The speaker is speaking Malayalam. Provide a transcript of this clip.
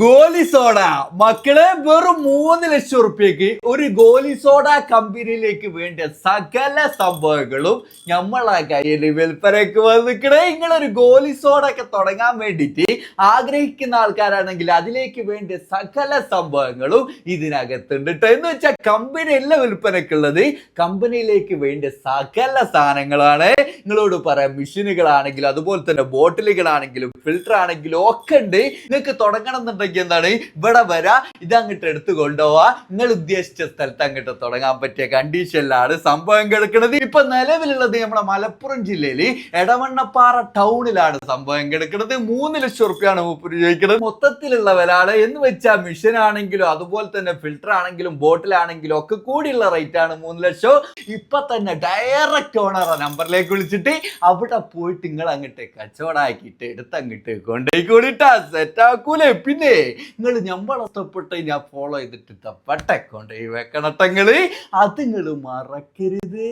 ഗോലി സോഡ. മക്കളെ വെറും മൂന്ന് ലക്ഷം റുപ്യക്ക് ഒരു ഗോലി സോഡ കമ്പനിയിലേക്ക് വേണ്ട സകല സംഭവങ്ങളും നമ്മളെ കയ്യിൽ വിൽപ്പനയ്ക്ക് വന്നിക്കണേ. നിങ്ങളൊരു ഗോലി സോഡ ഒക്കെ തുടങ്ങാൻ വേണ്ടിയിട്ട് ആഗ്രഹിക്കുന്ന ആൾക്കാരാണെങ്കിൽ അതിലേക്ക് വേണ്ട സകല സംഭവങ്ങളും ഇതിനകത്തുണ്ട് കേട്ടോ എന്ന് വെച്ചാൽ കമ്പനി അല്ല വിൽപ്പനക്കുള്ളത് കമ്പനിയിലേക്ക് വേണ്ട സകല സാധനങ്ങളാണ്. നിങ്ങളോട് പറയാം മെഷീനുകളാണെങ്കിലും അതുപോലെ തന്നെ ബോട്ടിലുകളാണെങ്കിലും ഫിൽറ്റർ ആണെങ്കിലും ഒക്കെ ഉണ്ട്. നിങ്ങൾക്ക് തുടങ്ങണം എന്താണ്? ഇവിടെ വരാ ഇത് അങ്ങോട്ട് എടുത്ത് കൊണ്ടുപോവാ. നിങ്ങൾ ഉദ്ദേശിച്ച സ്ഥലത്ത് അങ്ങോട്ട് തുടങ്ങാൻ പറ്റിയ കണ്ടീഷനിലാണ് സംഭവം കിടക്കുന്നത്. ഇപ്പൊ നിലവിലുള്ളത് നമ്മുടെ മലപ്പുറം ജില്ലയിൽ എടവണ്ണപ്പാറ ടൗണിലാണ് സംഭവം കിടക്കുന്നത്. മൂന്ന് ലക്ഷം റുപ്യാണ് മൂപ്പര് ചോദിക്കുന്നത് മൊത്തത്തിലുള്ള വിലാണ് എന്ന് വെച്ചാൽ മിഷൻ ആണെങ്കിലും അതുപോലെ തന്നെ ഫിൽറ്റർ ആണെങ്കിലും ബോട്ടിലാണെങ്കിലും ഒക്കെ കൂടിയുള്ള റേറ്റ് ആണ് മൂന്ന് ലക്ഷം. ഇപ്പൊ തന്നെ ഡയറക്റ്റ് ഓണർ നമ്പറിലേക്ക് വിളിച്ചിട്ട് അവിടെ പോയിട്ട് നിങ്ങൾ അങ്ങോട്ട് കച്ചവടാക്കിയിട്ട് എടുത്ത് അങ്ങോട്ട് കൊണ്ടുപോയി കൂടിട്ടാ സെറ്റ് ആക്കൂലേ. പിന്നെ നിങ്ങൾ തൊപ്പിട്ട് ഞാൻ ഫോളോ ചെയ്തിട്ട് തപ്പട്ടെ ഈ വെക്കണട്ടങ്ങൾ അത് നിങ്ങൾ മറക്കരുത്.